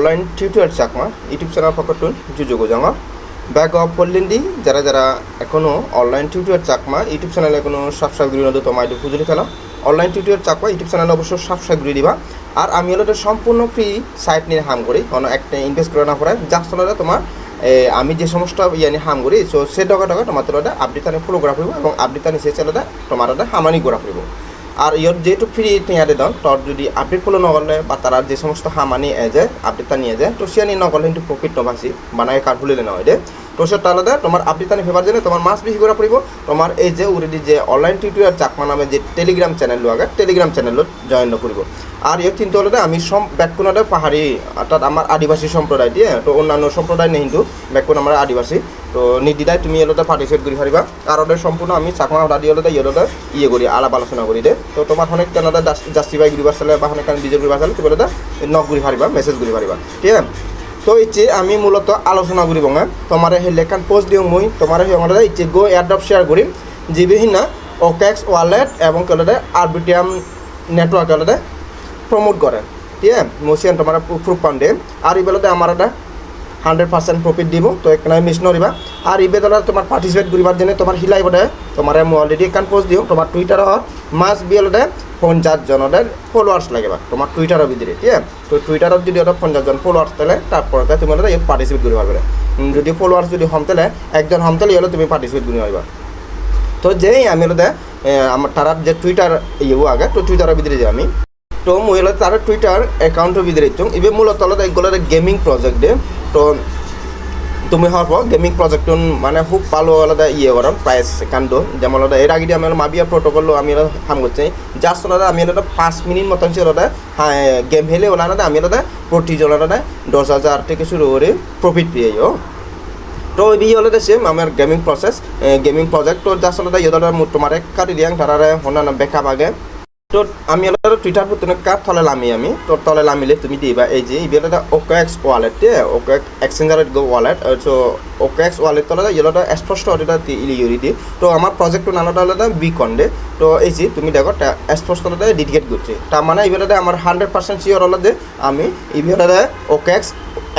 Online tutorial Chakma, YouTube channel পকটুন জুজুগো জামা ব্যাগ অফ পল্লিন্দি যারা যারা এখনও অনলাইন টিউটোরিয়াল চাকমা, ইউটিউব চ্যানেলে এখনও সাবস্ক্রাইব করি না তোমার একটু খুঁজলি খেলা অনলাইন টিউটোরিয়াল চাকমা, ইউটিউব চ্যানেলে অবশ্যই সাবস্ক্রাইব করে দিবা। আর আমি হলো এটা সম্পূর্ণ ফ্রি সাইট নিয়ে হাম করি, কোনো একটা ইনভেস্ট করে না পড়ে জাস্ট হলো তোমার আমি যে সমস্ত ইয়ে নিয়ে হাম করি সো সে টকা টকা তোমার আপডেট আনি ফলো করা পড়ব, এবং আপডেট আনি সে চ্যানেলটা তোমার হামানি করা পড়ব। আর ইয়র যেহেতু ফ্রি টিয়ারে দাও তর যদি আপডেট ফলো নগলে বা তারা যে সমস্ত হামানি এজে আপডেটটা নিয়ে যায় তো সে নিয়ে নগলে কিন্তু প্রফিট নবাসি বানায় কার ভুলিলে নয় দে। তো সে তাহলে তোমার আপডেট আনি ফেবার জন্য তোমার মাস বেশি করা পড়ব। তোমার এই যে অলরেডি যে অনলাইন টিউটোরিয়াল চাকমা নামে যে টেলিগ্রাম চ্যানেল আগে টেলিগ্রাম চ্যানেলত জয়েন করিব আর ইয়ে কিন্তু হলে আমি সম ব্যাকুণাতে পাহাড়ি, অর্থাৎ আমার আদিবাসী সম্প্রদায় দিয়ে তো অন্যান্য সম্প্রদায় নেই কিন্তু ব্যাকুণ আমার আদিবাসী। তো নির্দিদায় তুমি এলোতে পার্টিসিপেট করি পারিবা। ওদের সম্পূর্ণ আমি চাকমা রাডি হলে ইয়েলোতে ইয়ে করি, আলাপ আলোচনা করি দে তো তোমার অনেক কেনাতে জাস্টিফাই করিবার চালে বা অনেক বিজয় করিবার চালে তুমি ওটা? নক করি পারিবা মেসেজ করি পারিবা, ঠিক আছে? তো ইচ্ছে আমি মূলত আলোচনা করি বঙা তোমার সেই লেখান পোস্ট দিওঁ মই তোমার সেই আমার ইচ্ছে গো এয়ারড্রপ শেয়ার কৰিম। যি বিভিন্ন ওকেক্স ওয়ালেট এবং কেলতে আরবিটিএম নেটওয়ার্ক কেলতে প্রমোট করে ঠিক আছে? মোসিয়ান তোমার প্রুফ পাণ্ডে আর ইবেলতে আমার এটা হান্ড্রেড পার্সেন্ট প্রফিট দিব, তো এখানে মিস নরিবা আর ইবেদলা তোমার পার্টিসিপেট করিবার জন্য তোমার হিলাই বটে তোমার মই অলরেডি একান পোস্ট দিওঁ তোমার টুইটারত মাছ বিয়েলতে পঞ্চাশ জনদের ফলোয়ার্স লাগিবা তোমার টুইটারের ভিতরে ঠিক তো টুইটারত যদি ওটা পঞ্চাশ জন ফলোয়ার্স তাহলে তারপরে তুমি ওটা পার্টিসিপেট করিবা পারবে। যদি ফলোয়ার্স যদি হম তাহলে একজন হম হলে তুমি পার্টিসিপেট করি পারবা। তো যেই আমি হলে আমার তারার যে টুইটার ইয়ে আগে, তো টুইটারের ভিতরে যে আমি। তো মহিলা তার টুইটার একাউন্টের ভিতরে ইচ্ছুং ইবে মূলত হলো গেমিং প্রজেক্ট দে তো তুমি হওয়ার পর গেমিং প্রজেক্ট মানে খুব ভালো আলাদা ইয়ে করাম প্রাইস কাণ্ড। যেমন আলাদা, এর আগে আমি মাবিয়া প্রোটোকল আমি হাম করছি জাস্ট আলাদা আমি আলাদা পাঁচ মিনিট মতন ছিল আলাদা হ্যাঁ গেম হেলে ওলা আলাদা, আমি আলাদা প্রতিজন আলাদা, দশ হাজার থেকে শুরু করে প্রফিট পেয়ে যাও। তো এই হলে সেম আমার গেমিং প্রসেস গেমিং প্রজেক্ট তো জাস্ট আলাদা ইয়ে তোমার এক কাটি দিয়াং তারারে হনা না বেকা বাগে তো আমি আলাদা টুইটার পুতুনে কার তলে লামি আমি? তোর তলে লামিলে তুমি দিবা। এই যে ইবে আলাদা ওকে এক্স ওয়ালেট দিয়ে okay exchanger go wallet so OKX wallet তলে ইয়েলোটা স্পষ্ট এটা ইলি ইউরি দি তো আমার প্রজেক্টটো নামটা আলাদা বিকন দে তো এই যে, তুমি দেখো স্পষ্ট আলাদা ডিডিকেট করছি। তার মানে ইবে আমার হান্ড্রেড পার্সেন্ট শিওর যে আমি ইবে আলাদা ওকে এক্স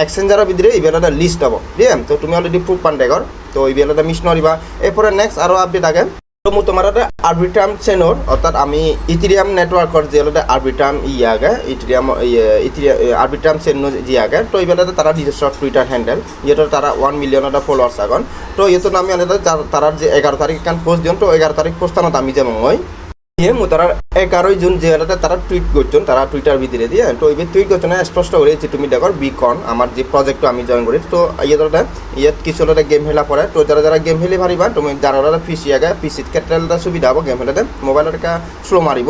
এক্সচেঞ্জারের ভিতরে ইবে আলাদা লিস্ট হব আছে? তো তুমি অলরেডি প্রুফ পান দেখর তো ইবে আলাদা মিস নরিবা এরপরে নেক্সট আরও আপডেট আগে। তো মই তোমাৰ এটা আৰ্বিট্ৰাম চেনৰ অৰ্থাৎ আমি ইথিরিয়াম নেটওয়ার্কর যে হলো আৰ্বিট্ৰাম ই আগে ইথিরিয়াম আৰ্বিট্ৰাম চেন যি আগে, তো এইবেলা তারা নিজস্ব টুইটার হ্যান্ডেল ইহঁতৰ তারা ওয়ান মিলিয়ন এটা ফলোয়ার্স আগন তো ইহঁতৰ আমি আলাদা তারা যে এগারো তারিখ কান পোস্ট দিন তো এগারো তারিখ পোস্টানত আমি যে মই মু তারা এগারোই জুন যে হলে তারা টুইট করছেন, তারা টুইটার ভিতরে দিয়ে। তো এই টুইট করছেন স্পষ্ট করে যে তুমি দেখো বিকন আমার যে প্রজেক্ট আমি জয়েন করি তো ইয়ে ধরতে ইয়াত কিছু হলে গেম খেলা পড়ে তো যারা যারা গেম খেলি পারিবা তুমি যারা যারা পিসি আগে পিসিত কেটেলটা সুবিধা হব গেম খেলাতে। মোবাইলত একটা স্লো মারিব।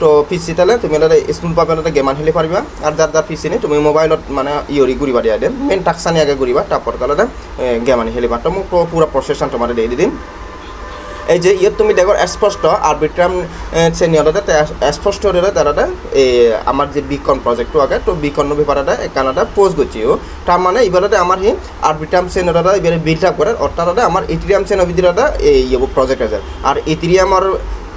তো পিসি তাহলে তুমি হলে স্মুথ পাবে হলে গেমান খেলি পারিবা। আর যার যার পিসি নেই, তুমি মোবাইলত মানে ইয়রি ঘুরিবা দিয়া দিম মেইন টাকসানি আগে ঘুরিবা, তারপর তাহলে গেমানি খেলিবা। তো মোক পুরো প্রসেসন তোমার দিয়ে দিম এই যে, ইয়াত তুমি দেখো স্পষ্ট আৰ্বিট্ৰাম চেনিয়ৰতে স্পষ্ট হলে তারা এই আমার যে বিকন প্রজেক্ট আগে, তো বিকন ব্যাপারে এখানে পোস্ট করছি তার মানে এবারে আমার হি আর্বিট্রাম চেনটা এবারে বিল্ড আপ করে অর্থাৎ আমার ইথিরিয়াম ভিতরে এই প্রজেক্ট আছে। আর ইথিরিয়ামর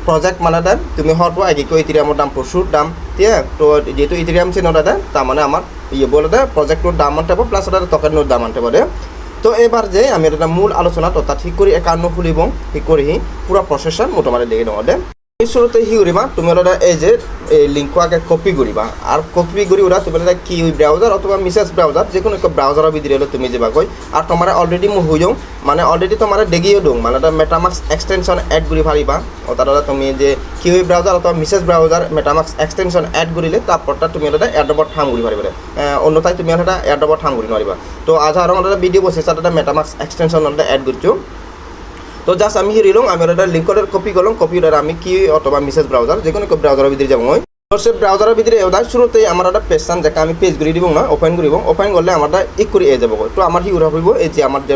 প্রজেক্ট মানে তুমি হওয়ার পর আগে ইথিরিয়ামের দাম প্রচুর দাম, ঠিক তো যেহেতু ইথিরিয়াম চেনটা তার মানে আমার ইয়ে বলে দেয় প্রজেক্টর দাম আনতে পারব প্লাস ওটা টকেনের দাম আনতে পারে তো এবার যে আমি এটা মূল আলোচনা তথা ঠিক করে, একান্ন খুলিব ঠিক করে হি পুরা প্রসেসন মোটামুটি দেখে এই শুরুতে হি করিবা তুমি ওটা এই যে, এই লিঙ্কু আগে কপি করিবা আর কপি করি ওরা তুমি ওটা কি ব্রাউজার অথবা মিসেস ব্রাউজার যে কোনো একটা ভিতরে হলে তুমি যাবা কই আর তোমার অলরেডি মু হই যাও মানে অলরেডি তোমার দেখিয়ে দিও মানে এটা মেটামাক্স এক্সটেনশন এড করি পারিবা অর্থাৎ তুমি যে কি ব্রাউজার অথবা Mises browser MetaMask extension add করিলে তারপরটা তুমি এটা এয়ারড্রপত ঠাম করি পারিবা অন্যথায় তুমি এটা এয়ারড্রপত ঠাম করি নোৱাৰিবা। তো আজ আর আমাদের ভিডিও বসে এটা মেটামাক্স এক্সটেনশন এড করছ তো জাস্ট আমি হিরিলং আমি এটা লিঙ্কটার কপি করলাম কপি আমি কি অথবা মিসেস ব্রাউজার যে কোনো ব্রাউজারের ভিতরে যাব মই। তো সে ব্রাউজারের ভিতরে এবার শুরুতে আমার একটা পেশান যাকে আমি পেজ করে দিব না ওপেন করিব ওপেন করলে আমার ইক করে এ যাব তো আমার কি উঠা হইব এই যে আমার যে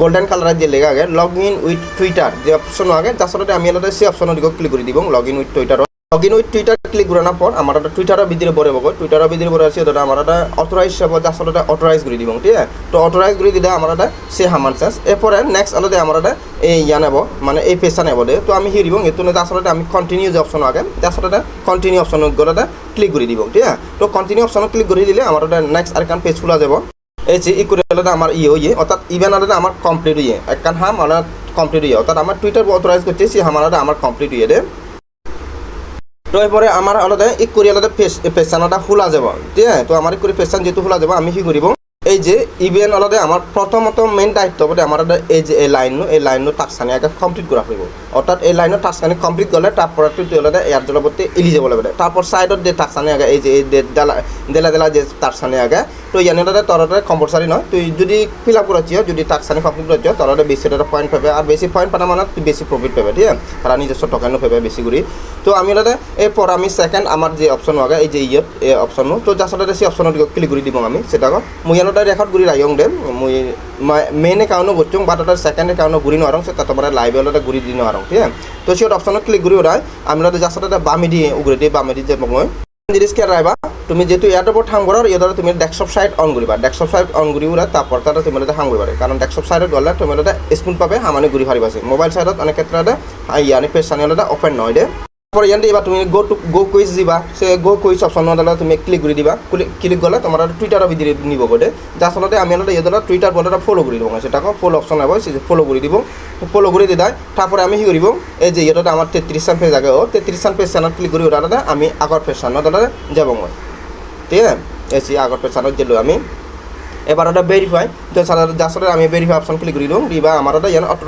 গোল্ডেন কালারের যে লেখা আগে লগ ইন উইথ টুইটার যে অপশন আগে তার সাথে আমি এটা সে অপশন ক্লিক করে দিব log in with Twitter log in with Twitter click কৰাৰ পর আমার একটা টুইটাৰৰ ভিতরে পরে বকো টুইটাৰৰ ভিতরে পরে আছে দাদা আমার একটা অথরাইজ হিসাবে আসলে অথরাইজ করে দিব, ঠিক আছে? তো অথরাইজ করে দিলে আমার একটা সে হামান চান্স এরপরে নেক্সট আলাদা আমার একটা এই ইয়া নেব মানে এই পেজটা নেব দে তো আমি হিরিব এতো না আসলে আমি কন্টিনিউ যে অপশন আগে আসলে কন্টিনিউ অপশন গলে ক্লিক করে দিব, ঠিক আছে? তো কন্টিনিউ অপশন ক্লিক করে দিলে আমার একটা নেক্সট আর পেজ খোলা যাব। এই যে ই করে আলাদা আমার ইয়ে ইয়ে অর্থাৎ ইভেন আলাদা আমার কমপ্লিট ইয়ে একখান হাম মানে কমপ্লিট ইয়ে অর্থাৎ আমার টুইটার অথরাইজ করছে সে হাম আলাদা আমার কমপ্লিট ইয়ে দে তো পরে আমার আলাদা এক করে আলাদা পেজ পেচানাটা ফুলা যাব। ঠিক আছে? তো আমার এক করে পেচান যেহেতু ফুলা যাব, আমি কি কৰিব এই যে ইভেন আলাদা আমার প্রথমত মেইন দায়িত্ব আমার আলাদা এই যে এই লাইন এই লাইন টাস্কানি আগে কমপ্লিট করা হইব। অর্থাৎ এই লাইনের টাস্কানি কমপ্লিট তারপর তুই আলাদা এয়ার জলপতি এলিজেবল হবে। তারপর সাইডত যে টাস্কানি আগে এই যে এই দেলা দেলা যে টাস্কানি আগে, তো ইয়ানি তোর কম্পালসারি নয়। তুই যদি ফিল আপ করেছিও যদি টাস্কানি কমপ্লিট করেছিও তোর বেশি একটা পয়েন্ট পাবে। আর বেশি পয়েন্ট পানা মানে তুই বেশি প্রফিট পাবে, ঠিক তারা নিজস্ব টকানো পাবে বেশি করে। তো আমি আলাদা এরপর আমি সেকেন্ড আমার যে অপশন আগে, এই যে ইয়ত এই অপশন তো যার সাথে সেই অপশন ক্লিক করে দিব আমি। সেটা মুই আলাদা রেকর্ড করে রাইং দে মুই মেইন একাউন্ট করছুং বা তার সেকেন্ড একাউন্ট ঘুরি নোয়ারং সে তাতে মানে লাইভ আলাদা ঘুরি দি নোয়ারং ঠিক আছে তো সেই অপশনত ক্লিক কৰি ওলাই আমি যার সাথে বামি দিয়ে উগরে দিয়ে বামি দিয়ে যাব মই জিনিস কে রাইবা তুমি যেহেতু ইয়ার উপর ঠাং করার ইয়ার তুমি ডেস্কটপ সাইট অন করিবা ডেস্কটপ সাইট অন করি ওরা তারপর তারা তুমি হাং করিবা কারণ ডেস্কটপ সাইটত গ'লে তুমি এটা স্পুন পাবে হামানি ঘুরি ফারিবা মোবাইল সাইটত অনেক ক্ষেত্রে ইয়ানি পেজ চানি ওপেন নহয় দে তারপর ইয়ান এবার তুমি গো টু গো কুইজ দিবা। সে গো কুইজ অপশন দ্বারা তুমি ক্লিক করে দিবা। ক্লিক করলে তোমার টুইটার ভিতরে নিব বলে যার ফলতে আমি আলাদা ইয়ে দ্বারা টুইটার বলে ফলো করে দিব সেটাকে ফলো অপশন আবার সে ফলো করে দিব ফলো করে দিদায় তারপরে আমি কি করিব এই যে ইয়েটা আমার তেত্রিশ সান পেজ আগে ও তেত্রিশ সান পেজ চ্যানেল ক্লিক করি ওটা আমি আগর পেজ চ্যানেল দাদা যাব ঠিক আছে? এসি আগর পেজ চ্যানেল গেলো আমি। এবার ওটা ভেরিফাই সাথে আমি ভেরিফাই অপশন ক্লিক করে দিলাম দিবা আমার ওটা ইয়ান অটো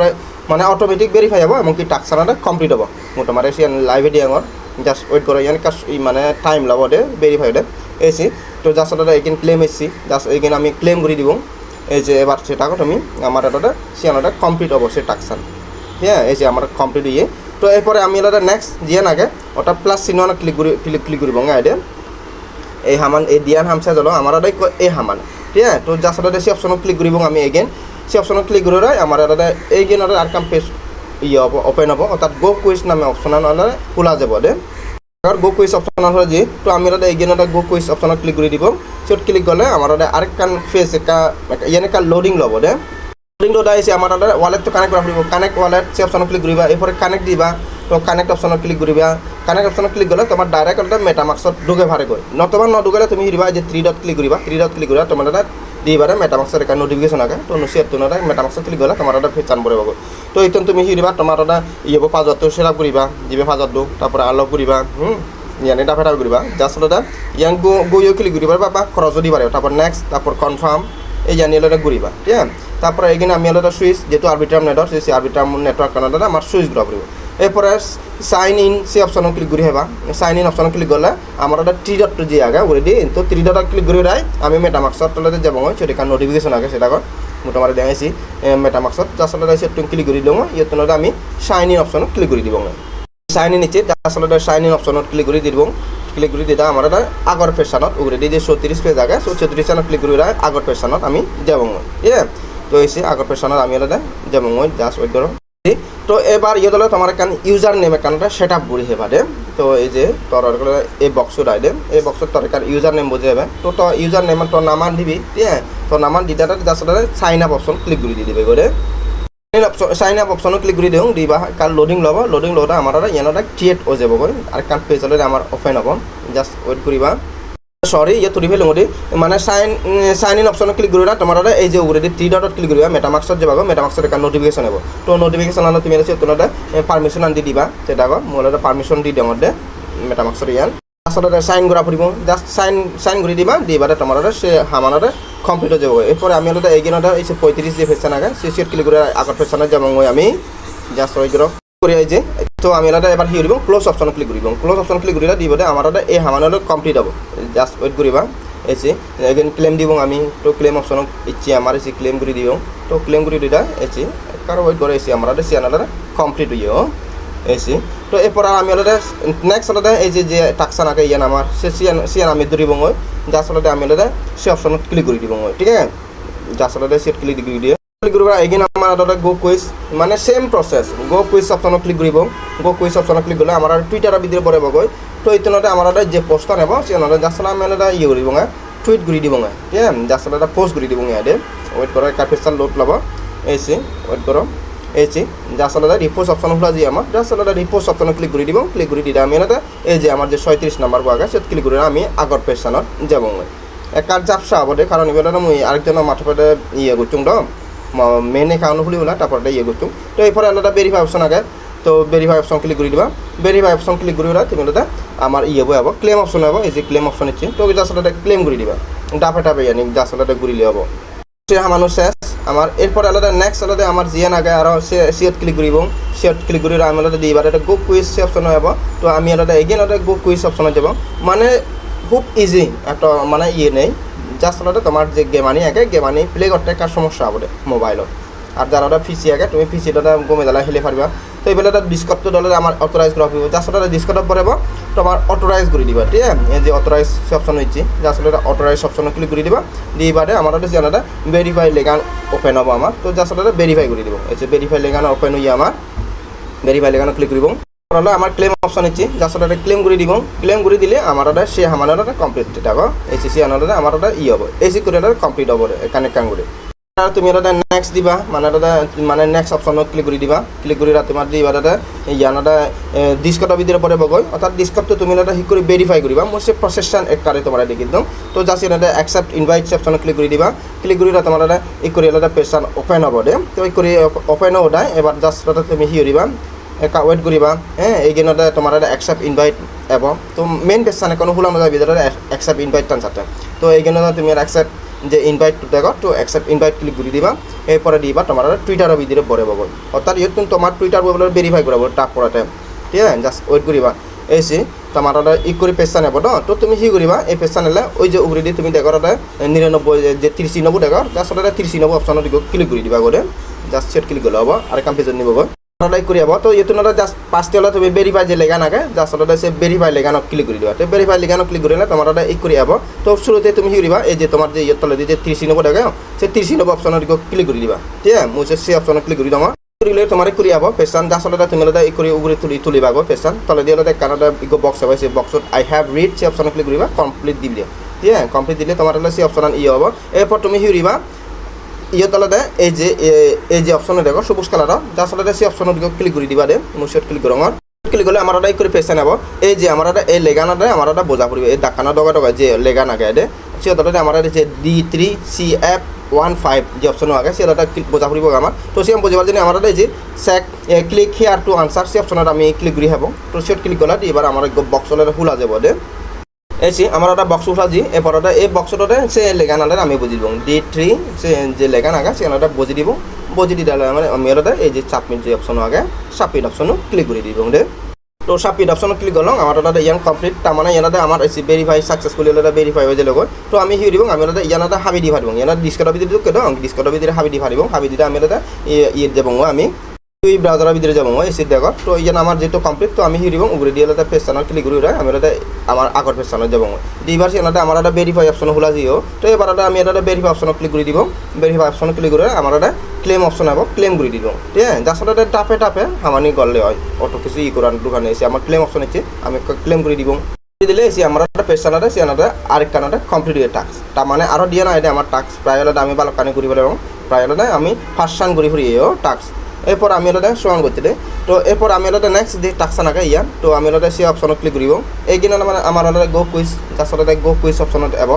মানে অটোমেটিক ভেরিফাই হব, এমনকি টাক্সানাটা কমপ্লিট হব। মোটামুটি সে লাইভে দিয়ে আমার জাস্ট ওয়েট করে, ইয়ান কাজ মানে টাইম লাগব দে ভেরিফাই দে এসি তো যার সাথে এইখান ক্লেম এসছি জাস্ট এইখানে আমি ক্লেম করে দিব। এই যে, এবার সেটা তুমি আমার এটা সিয়ানোটা কমপ্লিট হব, সে টাকসান হ্যাঁ এই যে আমার কমপ্লিট ইয়ে তো এরপরে আমি এটা নেক্সট দিয়ে নাগে ওটা প্লাস চিহ্ন ক্লিক করে ক্লিক ক্লিক করব গাইডে এই হামান, এই দিয়ান হামসা জল আমার এই হামান। ঠিক আছে? তো যার সাথে সেই অপশনত ক্লিক কৰিব আমি এগেইন সেই অপশনত ক্লিক কৰি আমার এটা এইগেইন আর কাম পেজ ইয়ে হব ওপেন হব। অর্থাৎ গো কুইজ নামে অপশন খোলা যাব দে। আর গো কুইজ অপশন হলে যে, তো আমি এটা এগেইন এটা গো কুইজ অপশনত ক্লিক করে দিব সেট ক্লিক করলে আমার এটা আরেক কান ফেস একা একা লোডিং লব দে। লোডিং লোড আহিছে আমার এটা ওয়ালেট তো কানেক্ট করা কানেক্ট ওয়ালেট সে অপশনত ক্লিক করিবা এরপরে কানেক্ট দিবা। তো কানেক্ট অপশনত ক্লিক করিবা কানেক্ট অপশনত ক্লিক করলে তোমার ডাইরেক্ট এটা মেটামাক্সত ঢুকে ভারে গৈ। নতুবা নঢুকালে তুমি দিবা যে dot click three dot click করিবা তোমার এটা দিবারে মেটামাক্সের একটা নোটিফিকেশন আগে তো নুসিয়ার তো না মেটামাক্সত ক্লিক করলে তোমার এটা ফেচান পড়ে গো। তো এইটো তুমি হিরিবা তোমার এটা ইয়ে পাজরটো সেট করিবা দিবে পাজরটো তারপরে আলো করিবা হুম ইয়ানি ডাফে ডাফে করিবা সাথে ইয়ান গো গইও ক্লিক করিবা বা খরচ যদি পারে তারপর নেক্সট তারপর কনফার্ম এই জানি এলাকা ঘুরিবা ঠিক আছে? তারপরে এখানে আমি এলাকা সুইচ যেহেতু আরবিট্রাম নেটওয়ার্ক সেই আরবিট্রাম নেটওয়ার্ক কারণে আমার সুইচ ঘুরা পড়ব এরপরে সাইন ইন সে অপশন ক্লিক করি হেবা সাইন ইন অপশন ক্লিক করলে আমার একটা টি ডট যে আগে অলরেডি তো থ্রি ডট ক্লিক করি রাই আমি মেটামাক্সত তলাতে যাব সেটা নোটিফিকেশন আগে, সেটা মোটামুটি দেখাইছি মেটামাক্সত যার সেটা ক্লিক করে দিলাম ইয়ে তলাতে আমি সাইন ইন অপশন ক্লিক করে দিব সাইন ইন নিচে সাথে সাইন ইন অপশনত ক্লিক করে দিব ক্লিক করে দিতা আমার এটা আগর পেশানত উগরে দিয়ে যে চৌত্রিশ পেজ আগে সো চৌত্রিশ চানত ক্লিক করে আগর পেশানত আমি যাব ইয়ে তো এসে আগর পেশানত আমি এটা যাব জাস্ট ওই ধরো তো এবার ইয়ে দলে তোমার কান ইউজার নেম একানটা সেট আপ করি হেবা দে তো এই যে তোর এই বক্সত আই দে। এই বক্সত তোর কান ইউজার নেম বুঝে হেবে তো তোর ইউজার নেম তোর নামান দিবি আছে? তোর নামান যার সাথে সাইন আপ অপশন ক্লিক করে দিয়ে দিবে করে সাইন আপ অপশন ক্লিক করে দিওঁ, দিবা। কাল লোডিং ল'ব। লোডিং লওঁতে আমাৰ এটা ইয়াত এটা ক্ৰিয়েট হৈ যাবগৈ আৰু কান পেজলৈ আমাৰ অপেন হ'ব জাষ্ট ৱেইট কৰিবা সরি ইয়ে তুলি ফেলুম ওটি মানে sign sign in option click করিবা তোমার এই যে উপরে থ্রি ডটত ক্লিক করিবা মেটামাক্সত যাবা মেটামাক্সত একটা নোটিফিকেশন হব তো নোটিফিকেশন আনলে তুমি আছে তোমার পারমিশন আন দিবা সেটা মোর পারমিশন দি দিওঁ দে মেটামাক্সত ইয়ান আসলে সাইন করা পড়ব জাস্ট সাইন সাইন করে দিবা দিবারে তোমার সে হামানরে কমপ্লিট হয়ে যাব এরপরে আমি হলো এই যে পঁয়ত্রিশ যে ফেসান আগে সে ক্লিক করে আগর ফেসানে যাব আমি। জাস্ট ওইগুলো করে যে, তো আমি এটা এবার কি করব ক্লোজ অপশন ক্লিক করব ক্লোজ অপশন ক্লিক করিলে দিব দে আমার এই হামানরে কমপ্লিট হব। জাস্ট ওয়েট করিবা এসে এগেন ক্লেম দিব আমি, তো ক্লেম অপশন ইচ্ছে আমার এসে ক্লেম করে দিব তো ক্লেম করে দিটা এসে কারও ওয়েট করে এসে আমার সিয়ানাটা কমপ্লিট হইও এসি তো এরপর আমি আলাদা নেক্সট আলাদা এই যে যে টাকসান আগে ইয়ান আমার সে সিয়ান আমি ধরিব যার আলাদা আমি আলাদা সে অপশনত ক্লিক করে দিব ঠিক আছে? যার আলাদা সেট ক্লিক করে দিয়ে। ক্লিক কৰিব এগেইন আমাৰ এটা গো কুইজ মানে চেম প্ৰচেছ গো কুইজ অপশ্যনত ক্লিক কৰিব। গো কুইজ অপশ্যনত ক্লিক কৰিলে আমাৰ টুইটাৰৰ ভিডিঅ' পৰেবগৈ তো এইটোনতে আমাৰ এটা যে পোষ্টটা নেব সেনতে জাষ্ট আমি এটা ইয়ে কৰিব টুইট কৰি দিব ঠিক জাষ্ট এটা পোষ্ট কৰি দিব ইয়াতে। ওয়েট করো কার্পেটসার লোড লব। এসি ওয়েট করো এসি জাস্ট আলাদা রিপোর্ট অপশন হলো যে আমার জাস্ট আলাদা রিপোর্ট অপশনে ক্লিক করে দিব ক্লিক করে দিলে আমি এটা এই যে আমার যে ছয়ত্রিশ নাম্বার পাওয়া গেছে ক্লিক করে আমি আগর পেশানত যাব একার জাপসা হবদে কারণ এবার মুই আরেকজনের মাথা পেটে ইয়ে করছুং মেন একাউন্ট খুলি বলে তারপরে ইয়ে করছুং তো এরপরে আলাদা ভেরিফাই অপশন আগে। তো ভেরিফাই অপশন ক্লিক করে দিবা। ভেরিফাই অপশন ক্লিক করে দিলা তুমি এটা আমার ইয়ে হব ক্লেম অপশন হব এই যে ক্লেম অপশন ইচ্ছে তো জাস্ট এটা ক্লেম করে দিবা। ডাফে টাপে জানি জাস্ট এটা ঘুরিলে হব সে মানুহ শেষ। আমার এরপর আলাদা নেক্সট আলাদা আমার জিয়ান আগে আরও সিয়ত ক্লিক কৰিব সিয়ত ক্লিক কৰি আমি আলাদা দিবা এটা গো কুইজ অপশন হ'ব তো আমি আলাদা এগেইন আলাদা গো কুইজ অপশনত যাব। মানে খুব ইজি একটা মানে ইয়ে নেই। আলাদা তোমার যে গেমানি আগে গেমানি প্লে করতে কার সমস্যা হবে মোবাইলত আর যারা ওটা পিসি আগে, তুমি দাদা গমে দালা খেলে পারবা। তো এইবেলা এটা ডিসকটটো দলে আমার অথরাইজ করা হইব। জাস্ট এটা ডিসকটত পড়ব তোমার অথরাইজ করে দিবা, ঠিক আছে? এই যে অথরাইজ অপশন হচ্ছে জাস্ট এটা অথরাইজ অপশনে ক্লিক করে দিবা। দিয়ে বাদে আমার এটা জানাটা ভেরিফাই লেগান ওপেন হব আমার। তো জাস্ট এটা ভেরিফাই করে দিব। এই যে ভেরিফাই লেগান ওপেন হইয়া আমার। ভেরিফাই লেগানো ক্লিক করব। হলো আমার ক্লেম অপশন হচ্ছে জাস্ট এটা ক্লেম করে দিব। ক্লেম করে দিলে আমার ওটা সে আমার ওটা কমপ্লিট এটা হব এই সি আনাটা আমার ওটা ই হব। এই সি করে এটা কমপ্লিট হব কানেক্ট কান করে। আর তুমি এটা নেক্সট দিবা মানে এটা মানে নেক্সট অপশনত ক্লিক কৰি দিবা। ক্লিক কৰি তোমাৰ দিবা তাতে ইয়ান এটা ডিস্কটৰ ভিতরে পরে বগৈ অর্থাৎ ডিস্কটটো তুমি এটা শিক কৰি ভেৰিফাই কৰিবা মোৰ সে প্ৰচেছন এক কাৰে তোমাৰ দেখি দিম তো জাষ্ট এটা একসেপ্ট ইনভাইট অপশনত ক্লিক কৰি দিবা। ক্লিক কৰি তোমাৰ এটা ই কৰি এটা পেছন অপেন হ'ব দে। তো ই কৰি অপেন হ'ব এবাৰ জাষ্ট এটা তুমি হি কৰিবা একা ওয়েট করিবা হ্যাঁ এইখানতে তোমার একটা অ্যাকসেপ্ট ইনভাইট এবং তো মেন পেছানে কোনো খোলা মজা ভিতরে অ্যাকসেপ্ট ইনভাইট টান চাতে তো। এইখানে তুমি অ্যাকসেপ্ট যে ইনভাইট দেখো তো অ্যাকসেপ্ট ইনভাইট ক্লিক করে দিবা। এরপরে দিবা তোমার টুইটারের ভিতরে পরে পাবো। অর্থাৎ ইয়ে তুমি তোমার টুইটার বলে ভেরিফাই করাবো টাপ করাতে ঠিক আছে জাস্ট ওয়েট করিবা এসি তোমার ই করে পেশা নেব তো তো তুমি সি করিবা এই পেশা নিলে ওই যে উপরে দিয়ে তুমি দেখো নিরানব্বই যে তিরিশ নব্বই দেখো জাস্ট ওটা তিরিশ নব্বই অপশনত ক্লিক করে দিবা করে জাস্ট সেট ক্লিক করলে হব আর কাম পেজত নিব অর্ডার করে যাব তো ইয়ে না জাস্ট পাঁচটি হলে তুমি ভেরিফাই যে লেগা নাগে জাস্ট ওটা সে ভেরিফাই লেগানো ক্লিক করে দিবা। তো ভেরিফাই লেগানো ক্লিক করে তোমার ওটা ই করে যাব তো শুরুতে তুমি হিরিবা এই যে তোমার যে ইয়ে তলে যে তিরিশ নব্বই টাকা সে তিরিশ নব্বই অপশনের ক্লিক করে দিবা। ঠিক আছে মুছে সে অপশনে ক্লিক করে দেওয়া কৰিলে তোমাৰ কৰি যাব পেচান আচলতে তুমি এটা ই কৰি উগুৰি তুলি, তুলিবা গৈ পেচান তলে দিয়ে অলপ কানাডা ইগ বক্স হ'ব, সেই বক্সত আই হেভ ৰিড সেই অপশ্যনত ক্লিক কৰিবা কমপ্লিট দি দিয়া ঠিক আছে কমপ্লিট দিলে তোমাৰ সেই অপশ্যন ই হ'ব। এরপর তুমি হিৰিবা ইয়ে তলাতে এই যে এই যে অপশনে দেখো, সবুজ কালার যার তলাতে সেই অপশনের দিকে ক্লিক করে দিবা দে মুসিয়ত ক্লিক করো আমার ক্লিক করলে আমার এটা করে পেছে নেব এই যে আমার এটা এই লেগানাটা আমার এটা বোঝা পড়বে এই দাকানা ডগা ডগা, যে লেগান আগে দে। সে তলাতে আমার এটা যে D three C F one five যে অপশন আগে সে এটা বোঝা পড়ব আমার তো সে বুঝবার জন্য আমার এটা যে স্যাক ক্লিক হিয়ার টু আনসার সে অপশনত আমি ক্লিক করে হব। তো সে ক্লিক করলে এবার আমার বক্স খোলা যাব দে। এসি আমার একটা বক্স উঠা দি এরপর ওটা এই বক্সটাতে সে লেগানাটা আমি বুঝি দিব। ডি থ্রি সে যে লেগান আগা সেখানে বুঝি দিব। বুঝি দিলে মানে আমি ওটা এই যে সাবমিট যে অপশন আগে সাবমিট অপশনও ক্লিক করে দিব দে তো সাবমিট অপশনত ক্লিক করলাম, আমার ওটা ইয়ান কমপ্লিট তার মানে ইয়ানাতে আমার এসি ভেরিফাই সাকসেসফুলি ওটা ভেরিফাই হয়ে যাবে তো আমি হিউ দিব, আমি ওটা ইয়ানাতে হাবি দি ফারিব ইয়ানা ডিসকাউন্ট ভিতরে কেন ডিসকাউন্ট ভিতরে হাবি দি ফারিব হাবি দিতে আমি ওটা ইয়ে দেবো আমি এই ব্রাউজারের ভিতরে যাব, মই এসি দেখো তো। ইয়ান আমার যেহেতু কমপ্লিট তো আমি হিরিব উপরে দিয়ে ওটা পেজ চানার ক্লিক করে, আমি ওটা আমার আগর পেজ চানার যাব দিবার সেনাতে আমার একটা ভেরিফাই অপশন খোলা দিও তো এবার এটা আমি এটা ভেরিফাই অপশন ক্লিক করে দিব। ভেরিফাই অপশন ক্লিক করে আমার একটা ক্লেম অপশন হব ক্লেম করে দিব। ঠিক আছে? যার সাথে টাপে টাপে আমানি গলে হয়। অত কিছু ই করার দোকানে এসে আমার ক্লেম অপশন আছে, আমি ক্লেম করে দিব। দিলে এসে আমার একটা পেজ চানাতে সে আনাতে আরেক কানাতে কমপ্লিট হয়ে টাক্স তার মানে আরও দিয়ে না এটা আমার টাক্স প্রায় হলে আমি ভালো কানে করি পেলাম প্রায় হলে আমি ফার্স্ট রান করি ফুরি এও টাক্স এরপর আমি এটা সমান করতে তো এরপর আমি এটা নেক্সট যে টাকসা নাগে ইয়ান। তো আমি এটা সে অপশনত ক্লিক কৰিব। এইদিন মানে আমার এটা গো কুইজ তারপরে গো কুইজ অপশনত এব।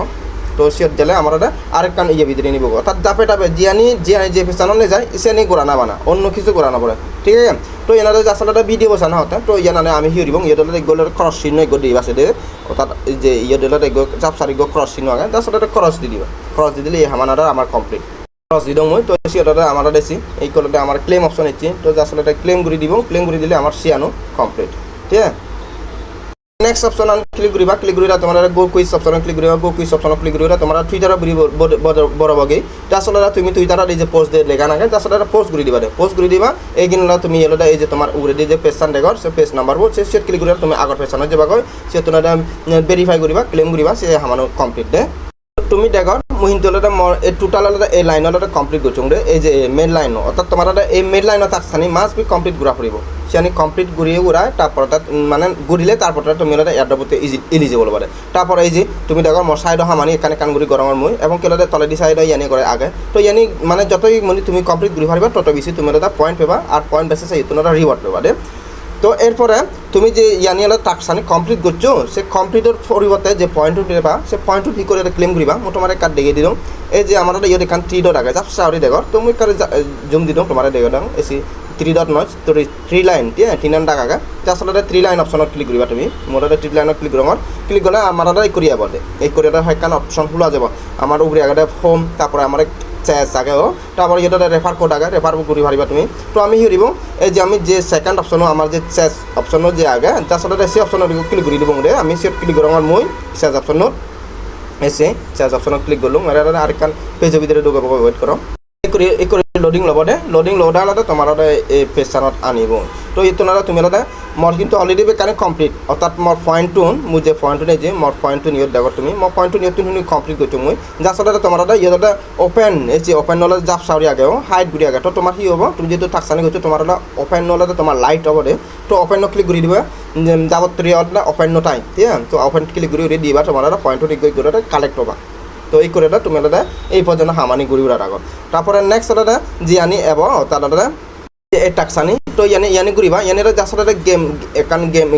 তো সিয়ত দিলে আমার এটা আরেক কান ইয়ে ভিতরে নিব। অর্থাৎ দাপে টাপে জিয়ানি জিয়ানি যে পেছানো যায় ইসেনি করা না বানা অন্য কিছু করা না পড়ে ঠিক আছে? তো এনাদের আসলে একটা ভিডিও বসানো হতে তো ইয়ানে আমি হিয়ে দিব। ইয়ে দিলে গলের ক্রস চিহ্ন এগো দিয়ে আছে দে। অর্থাৎ যে ইয়ে দিলে এগো চাপ সারি গো ক্রস চিহ্ন আগে। তার সাথে একটা ক্রস দি দিবা। ক্রস দি দিলে এই হামানাটা আমার কমপ্লিট ক্রস দিদং মই তো সিওটাতে আমার দেছি এই কলতে আমার ক্লেম অপশন ইচ্ছে তো আসলে এটা ক্লেম করে দিব। ক্লেম করে দিলে আমার সিয়ানো কমপ্লিট ঠিক আছে? নেক্সট অপশন ক্লিক কৰিবা ক্লিক কৰিলে তোমাৰ গো কুইজ অপশন ক্লিক কৰিবা গো কুইজ অপশন ক্লিক কৰিলে তোমাৰ টুইটাৰত বরাবগে তাছাড়া তুমি টুইটাৰত এই যে পোস্ট দিয়ে লেখা নাগে তাছাড়া পোস্ট করে দিবা পোস্ট করে দিবা, এই কিনা তুমি এলোটা এই যে তোমার উপরে যে পেজ চান দেখর সে পেজ নাম্বার সে সেট ক্লিক করে তুমি আগর পেজ চানত যাবা সে তোমার ভেরিফাই করিবা ক্লেম করিবা, সে আমার কমপ্লিট দে। তুমি দেখর হিন্তু হলে এই টোটাল হলে এই লাইন হলে কমপ্লিট করছ। রে এই যে মেন লাইন অর্থাৎ তোমার হলে এই মেন লাইন থাকছানি মাস বি কমপ্লিট ঘুরা ফুরিব। সেখানে কমপ্লিট ঘুরিয়ে ঘুরায় তারপর মানে ঘুরিলে তারপর তুমি হলে এয়ারটা প্রতি ইলিজিবল পারে। তারপর এই যে তুমি দেখো মোর সাইড হামানি এখানে কান ঘুরি গরমের মই, এবং কেলে তলেদি সাইড ইয়ানি করে আগে। তো ইয়ানি মানে যতই মানে তুমি কমপ্লিট ঘুরি পারিবা তত বেশি তুমি হলে পয়েন্ট পেবা আর পয়েন্ট বেসে সেই তোমার রিওয়ার্ড পেবা দে তো এরপরে তুমি যে ইয়ানিয়ালা টাস্কখানি কমপ্লিট করছ, সে কমপ্লিটের পরিবর্তে যে পয়েন্ট দেবা সে পয়েন্ট কি করে ক্লেম করিবা? মই তোমার কার্ড দেখে দিলাম এই যে আমার ইয়ে দেখান থ্রি ডট আগে যাপ সাউরি দেখো। তুমি কারে জুম দিলাম তোমার দেখো দাম এসি থ্রি ডট নয় তোর থ্রি লাইন ঠিক আছে? তিন টাকা আগে। সাথে থ্রি লাইন অপশনত ক্লিক কৰিবা তুমি। মোৰ থ্রি লাইনত ক্লিক করো ক্লিক করলে আমার এই কৰি আব দে এই কৰি হয় কান অপশন খোলা যাব। আমার উপরে আগে হোম তারপরে আমার চেস আগে ও। তারপরে যেটা রেফার কোড আগে রেফার কৰি পারিবা তুমি। তো আমি কি দিব এই যে আমি যে সেকেন্ড অপশন আমার যে চেস অপশন যে আগে সাথে সেই অপশন ক্লিক কৰি দিব দে আমি সে ক্লিক আমার মই চেস অপশনত এসে চার্জ অপশনত ক্লিক করল মানে আরেকখান পেজের ভিতরে ঢুকাব ওয়েট করো এই কৰি এই কৰি লোডিং ল'ব দে। লোডিং হ'লে তোমাৰ এই পেজখনত আনিব। তো এইটো তুমি হ'লে মোৰ কিন্তু অলৰেডি কাৰণে কমপ্লিট অৰ্থাৎ মোৰ পইণ্টটো মোৰ যে পইণ্টটো যে মোৰ পইণ্টটো নিয়ত দেখো তুমি। মই পইণ্টটো নিয়ত তুমি কমপ্লিট কৰিছোঁ মই। যাৰ তোমাৰ হ'লে ইয়াতে অপেন এই যে অপেন নহ'লে জাপ চাউৰি আগে হাইট ঘূৰি আগে। তো তোমাৰ কি হ'ব, তুমি যিটো টাকচানি গৈছোঁ, তোমাৰ অপেন নহ'লে তোমাৰ লাইট হ'ব দে। তো অপেন ক্লিক কৰি দিবা। যাবতীয় অপেন নটাই ঠিক আছে? তো অপেন ক্লিক কৰি দিবা, তোমাৰ পইণ্টটো ক্লিক কৰি কালেক্ট হ'বা। তো এই করে তুমি দাদা, এই পর্যন্ত হামানি ঘুরি উড়ার আগত তারপরে নেক্সট দাদা জি আনি এব তার দাদা এই টাকসানি, তো ইয়ানি ইয়ানি ঘুরিবা ইয়ানি যার সাথে গেম একান গেম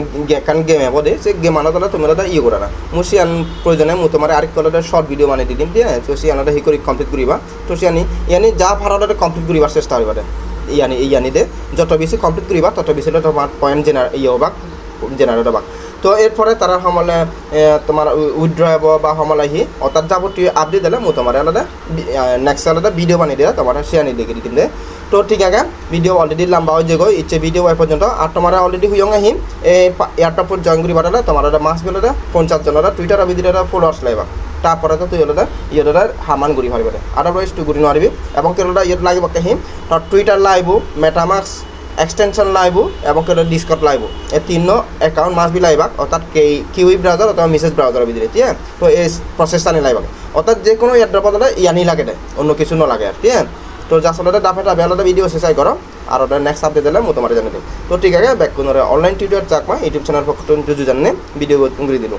একান গেম এব দে, সে গেম আনা দাদা, তুমি দাদা ইয়ে করা না। মু সিয়ান প্রয়োজনে, মু তোমার আরেক কলটা শর্ট ভিডিও দিদিম ঠিক আছে? তো সিয়ানটা হি করে কমপ্লিট করিবা তো সিয়ানি ইয়ানি যা ভাড়াটা কমপ্লিট করিবার চেষ্টা দে। ইয়ানি ইয়ানি দে, যত বেশি কমপ্লিট করিবা তত বেশি তোমার পয়েন্ট জেনার ইয়ে হবাক জেনারেট হবাক তো এরপরে তারা সমলে তোমার উইথড্র হব বা সমল আহি অর্থাৎ যাবতীয় আপডেট দিলে মই তোমার আলাদা নেক্সট আলাদা ভিডিও বানিয়ে দিলে তোমার শেয়ার নিয়ে দেখে দিম দে তো ঠিক আছে ভিডিও অলরেডি লম্বা হয়ে যাগো ইচ্ছে ভিডিও এই পর্যন্ত। আর তোমার অলরেডি হুইয়ং আহিম এই এয়ারটপত জয়েন করি পাঠালে তোমার মাস বেলাতে পঞ্চাশ জনের টুইটার ভিডিওটা ফলোয়ার্স লাইবা। তারপরে তো তুই হলে ইয়েটা হামান ঘুরি পারিবে আদারওয়াইজ তুই ঘুরি নোৱাৰিবি এবং কেলোটা ইয়েত লাগিব তোর টুইটার লাইব মেটামাক্স এক্সটেনশন লাইব এবং কেলো ডিসকট লাইব এই তিন একাউন্ট মাস বি লাইবাক অর্থাৎ কিউই ব্রাউজার অথবা মিসেস ব্রাউজারের ভিতরে, ঠিক তো এই প্রসেসটা নি লাইবাক অর্থাৎ যে কোনো ইয়ার পদে ইয়ানি লাগে দেয় অন্য কিছু নলাগে আর, ঠিক আছে? তো সাথে ডাফে ডাফে আলাদা ভিডিও শেষাই করো আর ওটা নেক্সট আপডেট দিলে মই তোমার জানিয়ে দিম তো ঠিক আছে ব্যাক কোনো online tutorial Chakma YouTube channel পক্ষ জুজু জানে ভিডিও ঘুরি দিল।